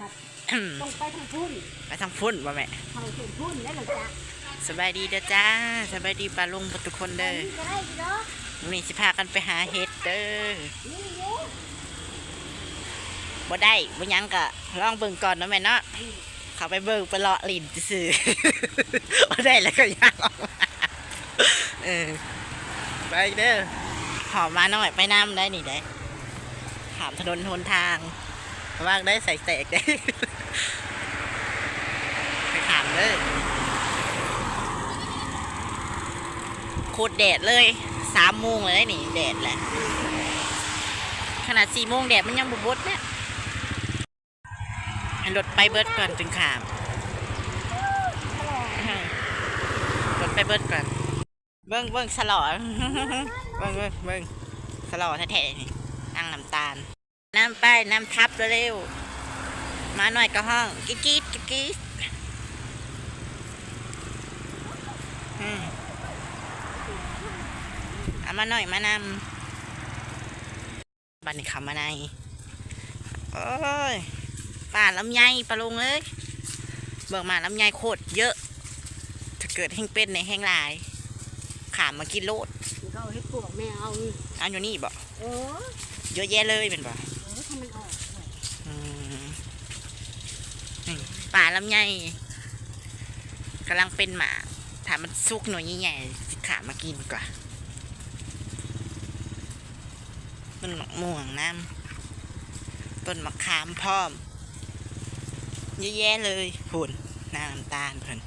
ครับต้องไปทางพุ่นไปทางพุ่นบ่แม่ทางถึงพุ่นแล้วเหรอจ๊ะสบายดีเด้อจ้าสบายดีปลาลุงทุกคนเด้อนี่ก็ได้เนาะวันนี้สิพากันไปหาเห็ดเด้อนี่เยอะบ่ได้บ่หยังก็ลองเบิ่งก่อนเนาะแม่เนาะเขาไปเบิ่งไปเลาะลิ้นซื่อๆบ่ได้แล้วก็ย่างออกมาเออไปเด้อหอมมาหน่อยไปน้ำได้นี่ได้ถามถนนหนทาง ว่างได้ใส่แตกได้ไปถามเลยโคตรแดดเลยสามโมงเลยนี่แดดแหละขนาดสี่โมงแดดมันยังบุบดเนี่ยให้รถไปเบิดก่อนจึงขามรถไปเบิดก่อน เบิ้งเบิ้งสลอเบิ้งเบิ้งเบิ้งสลอแท้ๆนี่นั่งน้ำตาล น้ำไปน้ำทับเร็วๆมาหน่อยก็ห้องกิ๊กกิ๊กกิ๊กกิ๊กอืมเอามาหน่อยมานำบันนี้คำมาในโอ้ยป่าลำไยปลาลงเอ้ยเบิกมาลำไยโคตรเยอะ ถ้าเกิดแห้งเป็นในแห้งหลาย ขามมากินโลดมันก็เอาให้ปวกแม่เอาเอาอยู่นี่บอกเออเยอะแยะเลยเป็นบ่เออถ้า มันออกอืมนี่ป่าลำไยกำลังเป็นหมา ถามมันซุกหน่อยใหญ่ๆสิขามากินกว่าต้นหมะม่วงน้ำต้นมะขามพร้อมเยอะแยะเลยหุ่นน้ำตาลเพิ่น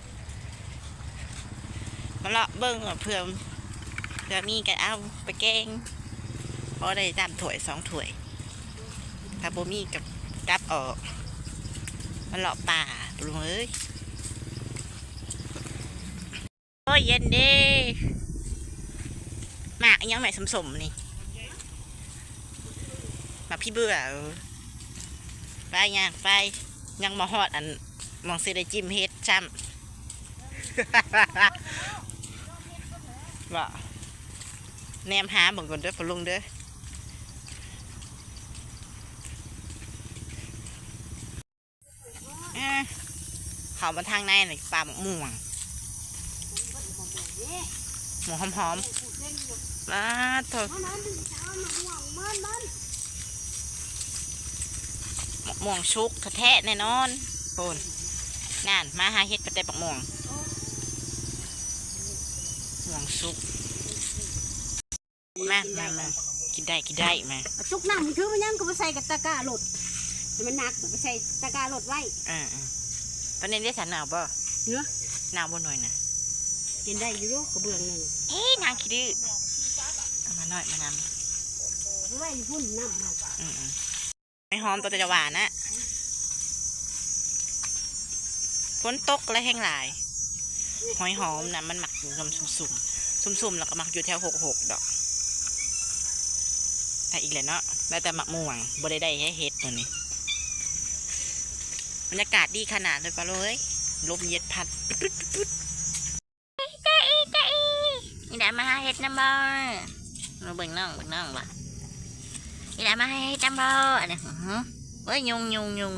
มาเลาะเบิ้งเพื่อเพื่อมีกันเอาไปแกงพอได้ตามถ้วยสองถ้วย ถ้าบ่มีกับกลับออกมาเลาะป่าปลุงเอ้ยโอ้ยเย็นเด้หมากอิหยังแม่สมๆนี่มาพี่เบื่อเออไปย่างไปยังมาฮอดอันมองสิได้จิ้มเฮ็ดช้ำบ่แนมหาเบิ่งก่อนเด้อพลุงเด้อ อะเขามาทางในหน่อยปลาหมกม่วงหมูหอมๆมาเถอะมันมันเอาหนักห่วงมันมันหมกม่วงชุกแท้แน่นอนโคนงานมาหาเฮ็ดกระเตะปักม่วงม่วงชุกมามามากินได้กินได้มาเอาจุกน้ำมันถือมันยังก็ไปใส่กับตะกร้าหลด มันหนักไปใส่ตะกร้าหลดไว้อ่าๆตอนนี้ได้สันหนาวบ่เนาะหนาวบ่หน่อยนะกินได้อยู่ลูกกระเบื้องหนึ่งเฮ้ยนางคิดดื้อเอามาหน่อยมานเอาไว้พุ่นน้ำมันำอืมๆไม่หอมตัวแต่จะหวานนะฝนตกและแห้งหลาย หอยหอมนะมันหมักอยู่ลำสุ่มๆสุ่มๆแล้วก็หมักอยู่แถวหกหกดอกแต่อีกเลยเนาะได้แต่หมักม่วงบ่ได้ได้ให้เฮ็ดตัวนี้ บรรยากาศดีขนาดเลยปะเลยลมเย็ดพัดปึ๊ดปึ๊ดปึ๊ดจ้าอีจ้าอีนี่ได้มาหาเฮ็ดน้ำบ่เราเบิ่งน้องเบิ่งน้องว่ะนี่ได้มาให้เฮ็ดน้ำบ่อันนี้อื้อหือเฮ้ยยุงยุงยุง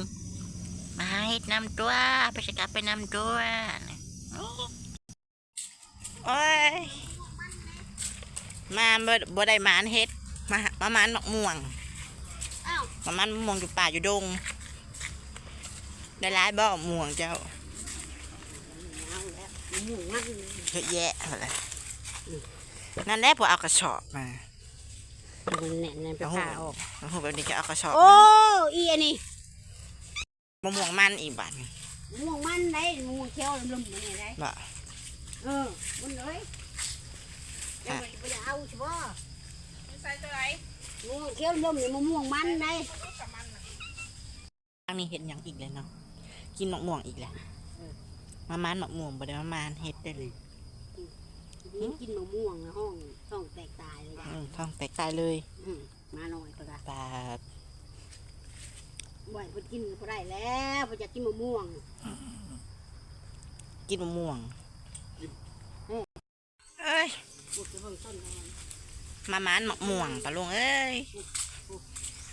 มาหาเฮ็ดน้ำตัวไปสกัดไปน้ำตัวนี่โอ้ยมาบ่บ่ได้หมานเฮ็ดมามาหมานมะม่วงอ้าวมาหมานมะม่วงอยู่ป่าอยู่ดง ได้หลายบ่มะม่วงเจ้าเอาแล้วมันห่วงมันเยอะแยะอะไรนั่นแหละพวกเอากระสอบมามันแน่นๆไปผ่าออกแล้วพวกแบบนี้ก็เอากระสอบโอ้อีอันนี้มะม่วงมันอีกบาทม่วงมันได้ม่วงเขียวลมๆมันนี่ได้บ่เออมันเลยเดี๋ยวไปเอาใช่ป่ะใส่ตัวไหนม่วงเขียวลมนี่มันม่วงมันได้ทางนี้เห็นหยังอีกเลยเนาะ กินมะม่วงอีกแหละมาหมานมะม่วงบ่ได้มาหมานเฮ็ดได้เลยนี่กินมะม่วงนะห้องห้องแตกตายเลยนะอืมท้องแตกตายเลยอืมมาหน่อยก็ได้ตาบ่อยเพิ่นกินก็ได้แล้วเพิ่นอยากกินมะม่วง กินมะม่วงเอ้ยปลูกไปเบิ่งต้นก่อนมาหมานหมกม่วงปะลุงเอ้ย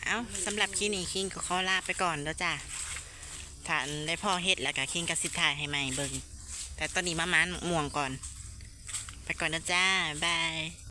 เอาสำหรับคลิปนี้คิงก็ขอลาไปก่อนแล้วจ้ะ ถ้าอันได้พ่อเฮ็ดแล้วก็คิงกับสิถ่ายให้ใหม่เบิ่งแต่ตอนนี้มามันม่วงก่อน ไปก่อนนะจ้าบ๊ายบาย